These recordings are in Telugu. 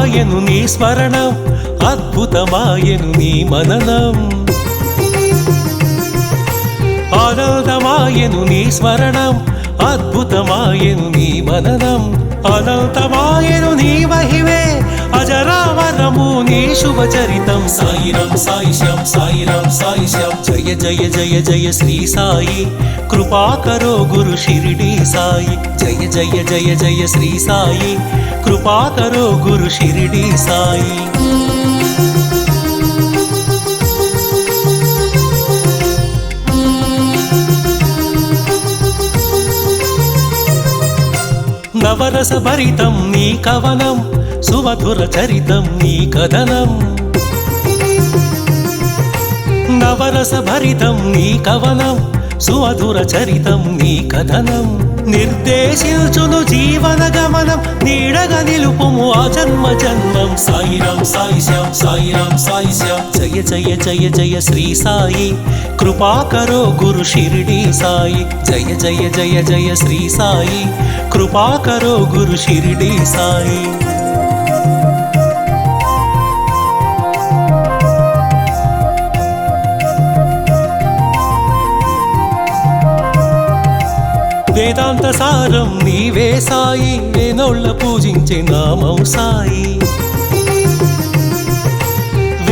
ఆనందమాయను నీ స్మరణం అద్భుతమాయను నీ మననం. అనంతమాయను నీ స్మరణం అద్భుతమాయను నీ మననం. అనంతమా అజరావరము నీ శుభచరితం సాయిరం సాయిశ్యం సాయిరం సాయిశ్యం. జయ జయ జయ జయ శ్రీ సాయి. కృపాకరో గురు షిరిడి సాయి. జయ జయ జయ జయ శ్రీ సాయి. కృపాకరో గురు షిరిడి సాయి. నవరస భరితం నీ కవనం. సుమధుర చరితం నీ కథనం. నవరస భరితం నీ కవనం. సుమధుర చరితం నీ కథనం. నిర్దేశించును జీవన గమనం. నీడగా నిలుపుము ఆ జన్మ జన్మం. సాయిరం సాయిశ్యం సాయిరం సాయిశ్యం. జయ జయ జయ జయ శ్రీ సాయి. కృపాకరో గురు షిరిడి సాయి. జయ జయ జయ జయ శ్రీ సాయి. కృపాకరో గురు షిరిడి సాయి. వేదాంత సారం నీవే సాయి వేనోళ్ళ పూజించే నామం సాయి.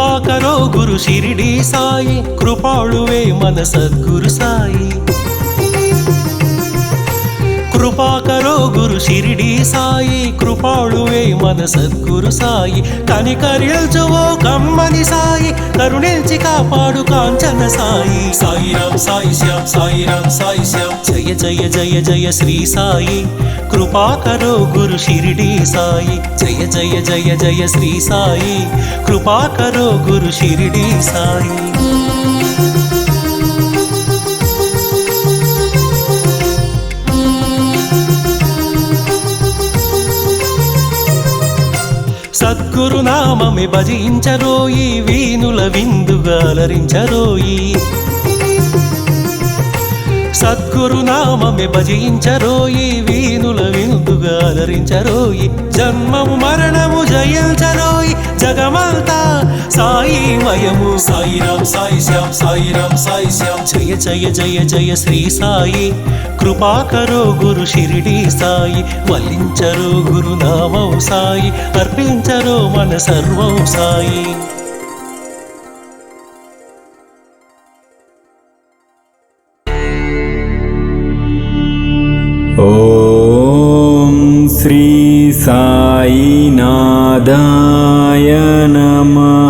కృపాకరో గురు షిరిడి సాయి కృపాళువే మన సద్గురు సాయి. కృపాకరో గురు షిరిడి సాయి కృపాళువే మన సద్గురు సాయి. కనికరిల్చువో కమ్మని సాయి. కరుణించి కాపాడు కాంచన సాయి. సాయిరాం సాయి శ్యాం సాయిరాం సాయి శ్యాం జయ జయ జయ జయ శ్రీ సాయి. కృపాకరో గురు షిరిడి సాయి. జయ జయ జయ జయ శ్రీ సాయి. కృపాకరో గురు షిరిడి సాయి. సద్గురు నామమే భజించరోయి వీణుల విందుగాలరించరోయి సద్గురు భజించరోయి వీణుల విందుగాలరించరోయి జన్మము మరణము జయించరోయి జగమంతా సాయి మయము సాయిరాం సాయి శ్యాం సాయిరాం సాయి శ్యాం జయ జయ జయ జయ శ్రీ సాయి. కృపాకరో గురు షిరిడి సాయి వల్లించరో గురునామం సాయి అర్పించరో మన సర్వం సాయి. ఓం శ్రీ సాయినాథాయ నమః.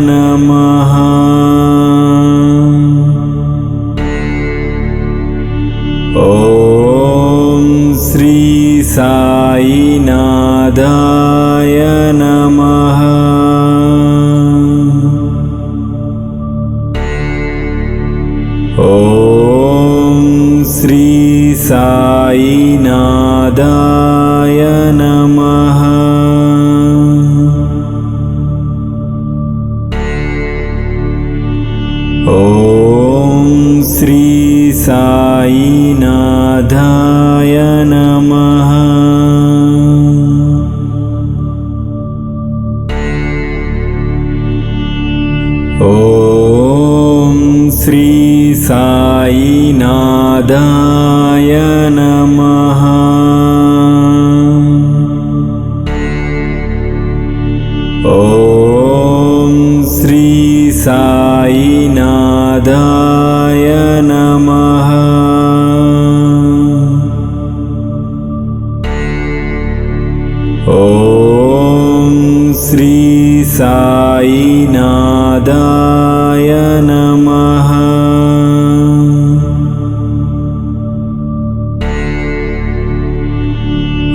नमः। ॐ श्री साईनाथाय नमः। ॐ श्री साईनाथाय नमः ॐ श्री साईनाथाय नमः। ॐ श्री साईनाथाय नमः। ॐ श्री साईनाथाय नमः।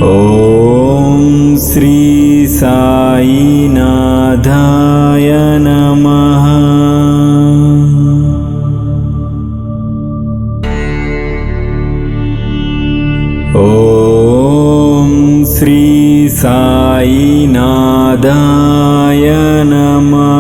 ॐ श्री साईनाथाय नमः। ॐ श्री साईनाथाय नमः